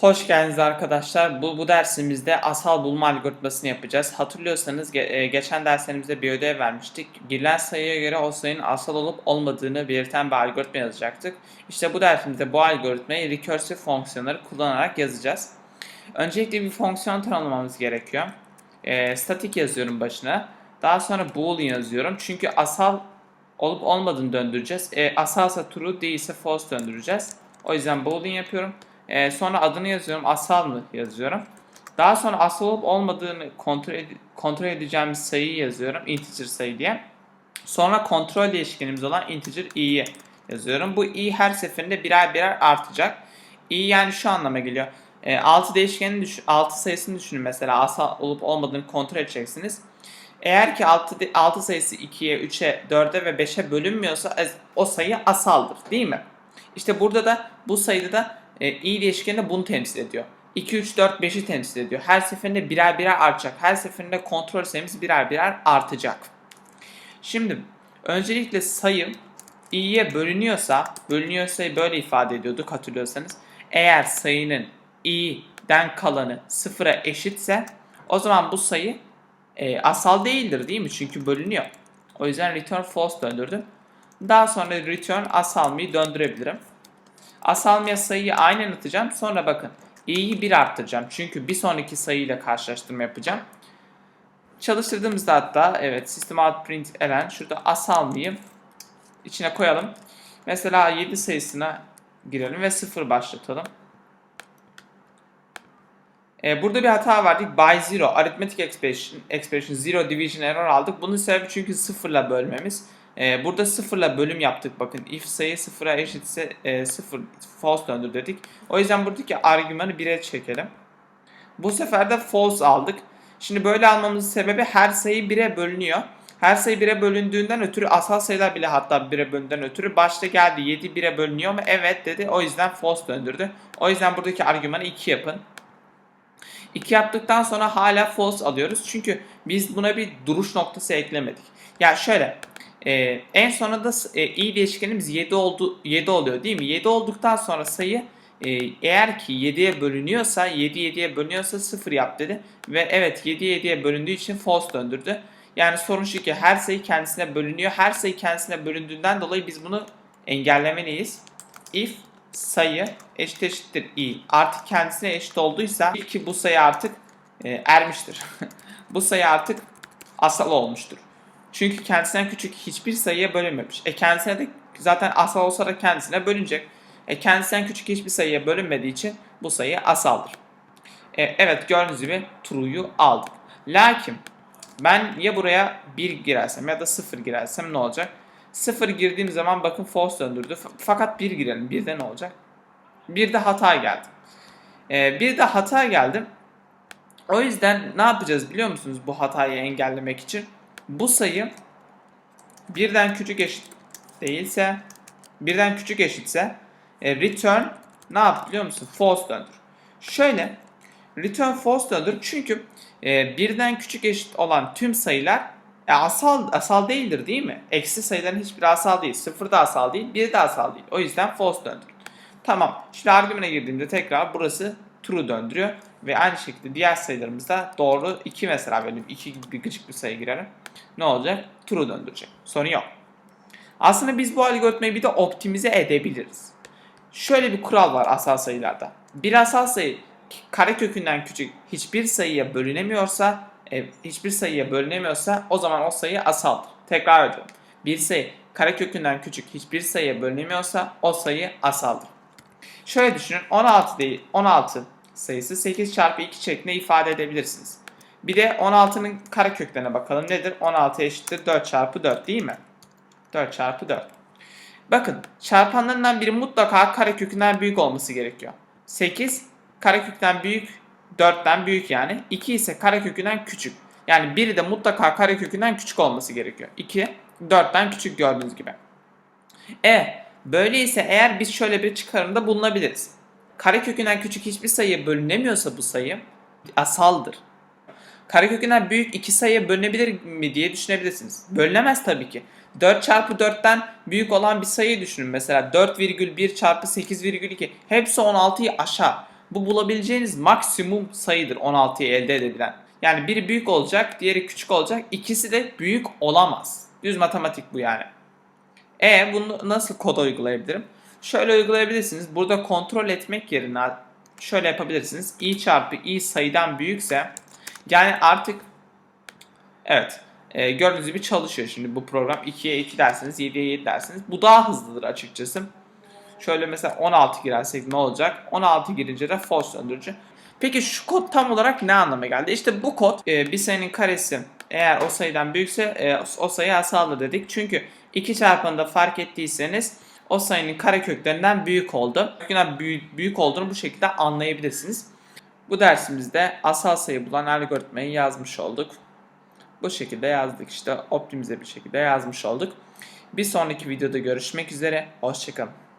Hoş geldiniz arkadaşlar. Bu, bu dersimizde asal bulma algoritmasını yapacağız. Hatırlıyorsanız ge- e, geçen derslerimizde bir ödev vermiştik. Girilen sayıya göre o sayının asal olup olmadığını belirten bir algoritma yazacaktık. İşte bu dersimizde bu algoritmayı recursive fonksiyonları kullanarak yazacağız. Öncelikle bir fonksiyon tanımlamamız gerekiyor. E, static yazıyorum başına. Daha sonra boolean yazıyorum. Çünkü asal olup olmadığını döndüreceğiz. E, asalsa true değilse false döndüreceğiz. O yüzden boolean yapıyorum. E, sonra adını yazıyorum. Asal mı yazıyorum. Daha sonra asal olup olmadığını kontrol, ed- kontrol edeceğimiz sayıyı yazıyorum. Integer sayı diye. Sonra kontrol değişkenimiz olan integer i'yi yazıyorum. Bu i her seferinde birer birer artacak. i yani şu anlama geliyor. E, 6 değişkenin düş 6 sayısını düşünün mesela asal olup olmadığını kontrol edeceksiniz. Eğer ki 6, 6 sayısı 2'ye, 3'e, 4'e ve 5'e bölünmüyorsa ez- o sayı asaldır değil mi? İşte burada da bu sayıda da e, i değişkeni de bunu temsil ediyor. 2, 3, 4, 5'i temsil ediyor. Her seferinde birer birer artacak. Her seferinde kontrol sayımız birer birer artacak. Şimdi öncelikle sayı i'ye bölünüyorsa, bölünüyor sayı böyle ifade ediyorduk hatırlıyorsanız. Eğer sayının i'den kalanı sıfıra eşitse o zaman bu sayı e, asal değildir değil mi? Çünkü bölünüyor. O yüzden return false döndürdüm. Daha sonra return asal mı'yı döndürebilirim. Asal mı'ya sayıyı aynen atacağım. Sonra bakın i'yi 1 arttıracağım. Çünkü bir sonraki sayıyla karşılaştırma yapacağım. Çalıştırdığımızda hatta evet system out print elen şurada asal mı'yı içine koyalım. Mesela 7 sayısına girelim ve 0 başlatalım. Ee, burada bir hata verdik. By zero, arithmetic expression, expression zero division error aldık. Bunun sebebi çünkü sıfırla bölmemiz. Ee, burada sıfırla bölüm yaptık. Bakın if sayı sıfıra eşitse e, sıfır false döndür dedik. O yüzden buradaki argümanı 1'e çekelim. Bu sefer de false aldık. Şimdi böyle almamızın sebebi her sayı 1'e bölünüyor. Her sayı 1'e bölündüğünden ötürü asal sayılar bile hatta 1'e bölündüğünden ötürü başta geldi 7 1'e bölünüyor mu? Evet dedi. O yüzden false döndürdü. O yüzden buradaki argümanı 2 yapın. 2 yaptıktan sonra hala false alıyoruz. Çünkü biz buna bir duruş noktası eklemedik. Yani şöyle e, en sonunda e, i değişkenimiz 7 oldu 7 oluyor değil mi? 7 olduktan sonra sayı e, eğer ki 7'ye bölünüyorsa 7 7'ye bölünüyorsa 0 yap dedi. Ve evet 7 7'ye bölündüğü için false döndürdü. Yani sorun şu ki her sayı kendisine bölünüyor. Her sayı kendisine bölündüğünden dolayı biz bunu engellemeliyiz. If sayı eşit eşittir i artık kendisine eşit olduysa ki bu sayı artık e, ermiştir. bu sayı artık asal olmuştur. Çünkü kendisinden küçük hiçbir sayıya bölünmemiş. E kendisine de zaten asal olsa da kendisine bölünecek. E kendisinden küçük hiçbir sayıya bölünmediği için bu sayı asaldır. E, evet gördüğünüz gibi true'yu aldık. Lakin ben ya buraya 1 girersem ya da 0 girersem ne olacak? 0 girdiğim zaman bakın false döndürdü. Fakat 1 girelim. 1'de ne olacak? 1'de hata geldi. Ee, bir hata geldi. O yüzden ne yapacağız biliyor musunuz bu hatayı engellemek için? Bu sayı birden küçük eşit değilse, birden küçük eşitse e, return ne yap biliyor musun? False döndür. Şöyle return false döndür çünkü e, birden küçük eşit olan tüm sayılar e, asal asal değildir değil mi? Eksi sayıların hiçbiri asal değil. Sıfır da asal değil, bir de asal değil. O yüzden false döndür. Tamam. Şimdi argümana girdiğimde tekrar burası true döndürüyor. Ve aynı şekilde diğer sayılarımızda doğru 2 mesela böyle 2 gibi bir gıcık bir sayı girelim. Ne olacak? True döndürecek. Sorun yok. Aslında biz bu algoritmayı bir de optimize edebiliriz. Şöyle bir kural var asal sayılarda. Bir asal sayı karekökünden küçük hiçbir sayıya bölünemiyorsa, e, hiçbir sayıya bölünemiyorsa o zaman o sayı asaldır. Tekrar ediyorum. Bir sayı karekökünden küçük hiçbir sayıya bölünemiyorsa o sayı asaldır. Şöyle düşünün 16 değil 16 sayısı 8 çarpı 2 şeklinde ifade edebilirsiniz. Bir de 16'nın kareköklerine bakalım nedir? 16 eşittir 4 çarpı 4 değil mi? 4 çarpı 4. Bakın çarpanlarından biri mutlaka karekökünden büyük olması gerekiyor. 8 karekökten büyük 4'ten büyük yani. 2 ise karekökünden küçük. Yani biri de mutlaka karekökünden küçük olması gerekiyor. 2 4'ten küçük gördüğünüz gibi. E böyleyse eğer biz şöyle bir çıkarımda bulunabiliriz. Karekökünden küçük hiçbir sayıya bölünemiyorsa bu sayı asaldır. Karekökünden büyük iki sayıya bölünebilir mi diye düşünebilirsiniz. Bölünemez tabii ki. 4 çarpı 4'ten büyük olan bir sayıyı düşünün. Mesela 4,1 çarpı 8,2 hepsi 16'yı aşar. Bu bulabileceğiniz maksimum sayıdır 16'yı elde edebilen. Yani biri büyük olacak, diğeri küçük olacak. İkisi de büyük olamaz. Düz matematik bu yani. E bunu nasıl koda uygulayabilirim? Şöyle uygulayabilirsiniz. Burada kontrol etmek yerine şöyle yapabilirsiniz. i çarpı i sayıdan büyükse yani artık evet e, gördüğünüz gibi çalışıyor şimdi bu program. 2'ye 2 dersiniz, 7'ye 7 dersiniz. Bu daha hızlıdır açıkçası. Şöyle mesela 16 girersek ne olacak? 16 girince de false döndürücü. Peki şu kod tam olarak ne anlama geldi? İşte bu kod e, bir sayının karesi eğer o sayıdan büyükse e, o sayı asaldır dedik. Çünkü 2 çarpanında fark ettiyseniz o sayının kareköklerinden büyük oldu. Büyük, büyük olduğunu bu şekilde anlayabilirsiniz. Bu dersimizde asal sayı bulan algoritmayı yazmış olduk. Bu şekilde yazdık işte optimize bir şekilde yazmış olduk. Bir sonraki videoda görüşmek üzere. Hoşçakalın.